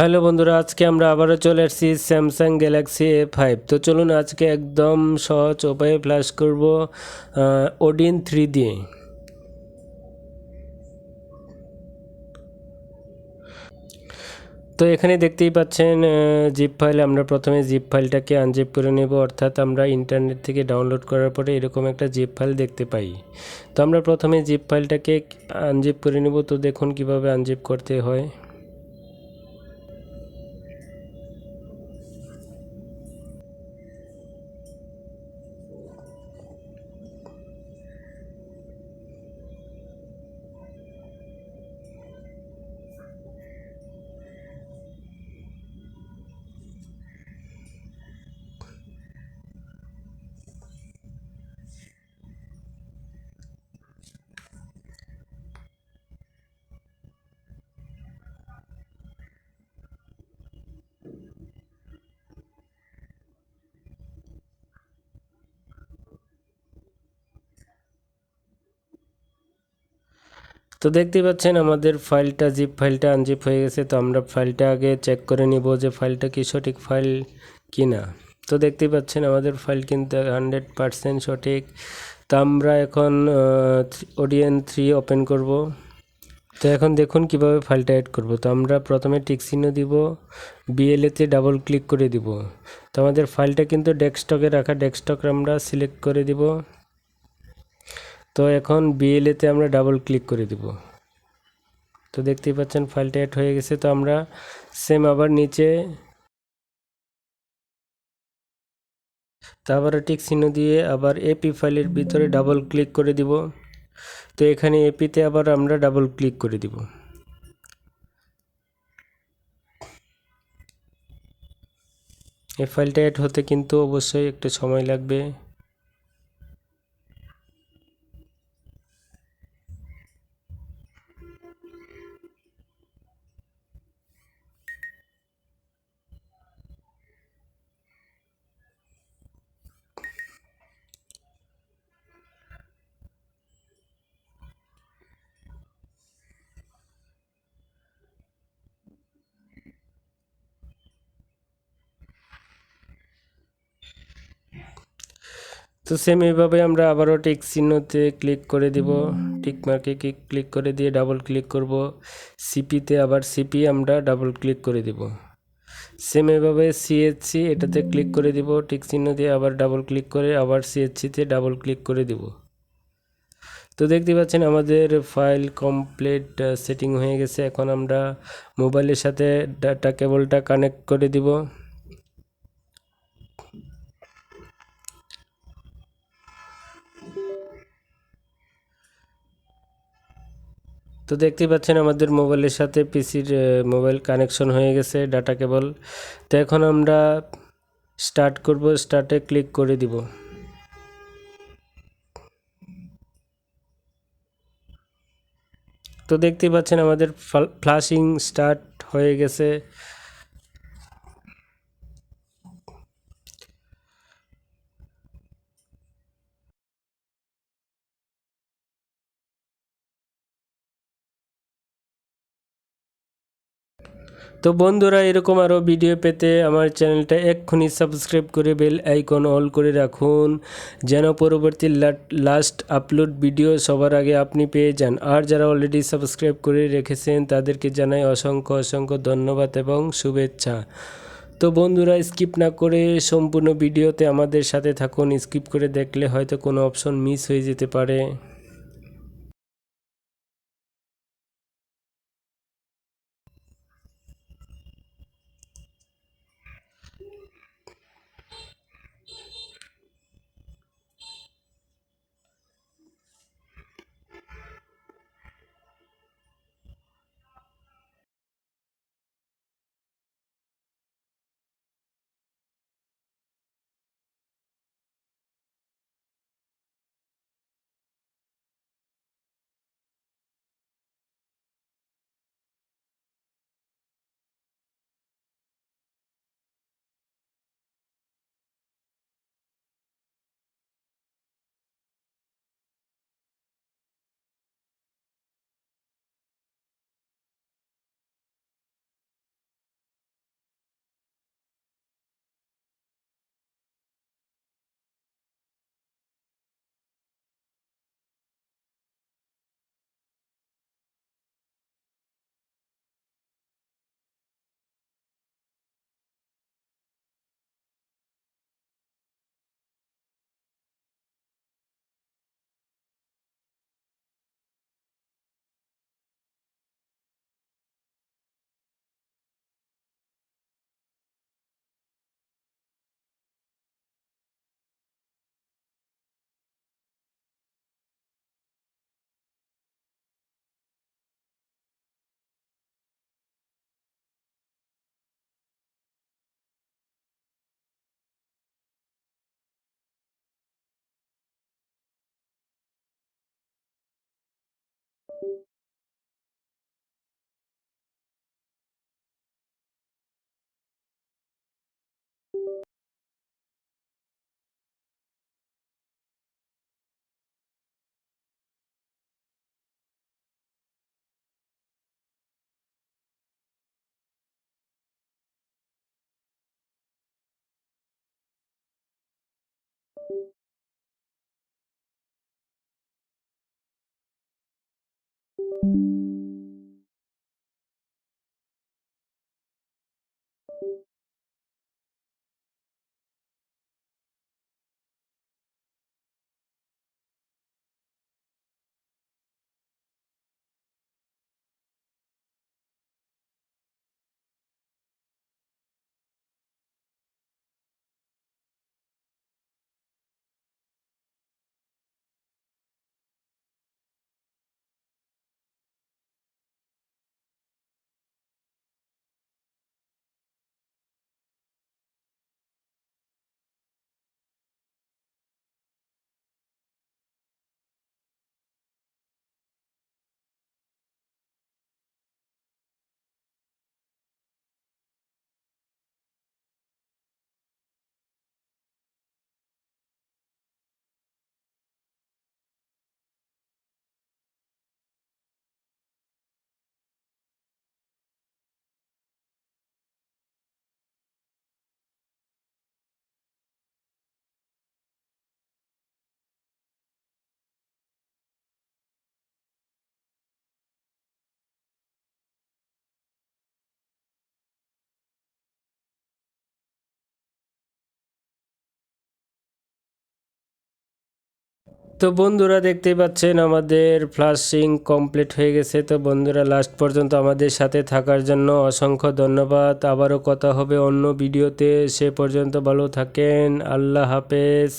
Hello বন্ধুরা, আজকে আমরা আবারও চলে এসেছি স্যামসাং গ্যালাক্সি এ ফাইভ তো চলুন আজকে একদম সহজ উপায়ে ফ্ল্যাশ করব ওডিন থ্রি দিয়ে তো এখানে দেখতেই পাচ্ছেন জিপ ফাইল আমরা প্রথমে জিপ ফাইলটাকে আনজিপ করে নেব, অর্থাৎ আমরা ইন্টারনেট থেকে ডাউনলোড করার পরে এরকম একটা জিপ ফাইল দেখতে পাই। তো আমরা প্রথমে জিপ ফাইলটাকে আনজিপ করে নেব, তো দেখুন কীভাবে আনজিপ করতে হয়। তো দেখতেই পাচ্ছেন আমাদের ফাইলটা জিপ ফাইলটা আনজিপ হয়ে গেছে, তো আমরা ফাইলটা আগে চেক করে নিব যে ফাইলটা কি সঠিক ফাইল কি না তো দেখতেই পাচ্ছেন আমাদের ফাইল কিন্তু হান্ড্রেড পারসেন্ট সঠিক। তো আমরা এখন ওডিএন থ্রি ওপেন করব। তো এখন দেখুন কীভাবে ফাইলটা অ্যাড করব। তো আমরা প্রথমে টিক চিহ্ন দিব বিএলএতে ডাবল ক্লিক করে দিব। তো আমাদের ফাইলটা কিন্তু ডেস্কটপে রাখা ডেস্কটপ আমরা সিলেক্ট করে দিব। তো এখন বিএলএতে আমরা ডাবল ক্লিক করে দিব। তো দেখতেই পাচ্ছেন ফাইলটা অ্যাড হয়ে গেছে, তো আমরা সেম আবার নিচে তারপরে টিক চিহ্ন দিয়ে আবার এপি ফাইলের ভিতরে ডাবল ক্লিক করে দিব। তো এখানে এপিতে আবার আমরা ডাবল ক্লিক করে দিব। এই ফাইলটা অ্যাড হতে কিন্তু অবশ্যই একটু সময় লাগবে। তো সেম এইভাবে আমরা আবারও টিক চিহ্নতে ক্লিক করে দিব। টিক মার্কে ক্লিক করে দিয়ে ডাবল ক্লিক করব। সিপিতে আবার সিপি আমরা ডাবল ক্লিক করে দিব। সেম এভাবে সিএসসি এটাতে ক্লিক করে দিব। টিক চিহ্ন দিয়ে আবার ডাবল ক্লিক করে আবার সিএসসিতে ডাবল ক্লিক করে দিব। তো দেখতে পাচ্ছেন আমাদের ফাইল কমপ্লিট সেটিং হয়ে গেছে। এখন আমরা মোবাইলের সাথে ডাটা কেবলটা কানেক্ট করে দিব। তো দেখতেই পাচ্ছেন আমাদের মোবাইলের সাথে পিসির মোবাইল কানেকশন হয়ে গেছে, ডাটা কেবল। তো এখন আমরা স্টার্ট করব, স্টার্টে ক্লিক করে দিব। তো দেখতেই পাচ্ছেন আমাদের ফ্লাশিং স্টার্ট হয়ে গেছে। তো বন্ধুরা, এরকম আরও ভিডিও পেতে আমার চ্যানেলটা এক্ষুনি সাবস্ক্রাইব করে বেল আইকন অল করে রাখুন, যেন পরবর্তী লাস্ট আপলোড ভিডিও সবার আগে আপনি পেয়ে যান। আর যারা অলরেডি সাবস্ক্রাইব করে রেখেছেন, তাদেরকে জানাই অসংখ্য অসংখ্য ধন্যবাদ এবং শুভেচ্ছা। তো বন্ধুরা স্কিপ না করে সম্পূর্ণ ভিডিওতে আমাদের সাথে থাকুন। স্কিপ করে দেখলে হয়তো কোনো অপশন মিস হয়ে যেতে পারে। তো বন্ধুরা দেখতে পাচ্ছেন, আমাদের ফ্লাশিং কমপ্লিট হয়ে গেছে। তো বন্ধুরা লাস্ট পর্যন্ত আমাদের সাথে থাকার জন্য অসংখ্য ধন্যবাদ। আবারও কথা হবে অন্য ভিডিওতে সে পর্যন্ত ভালো থাকেন। আল্লাহ হাফেজ।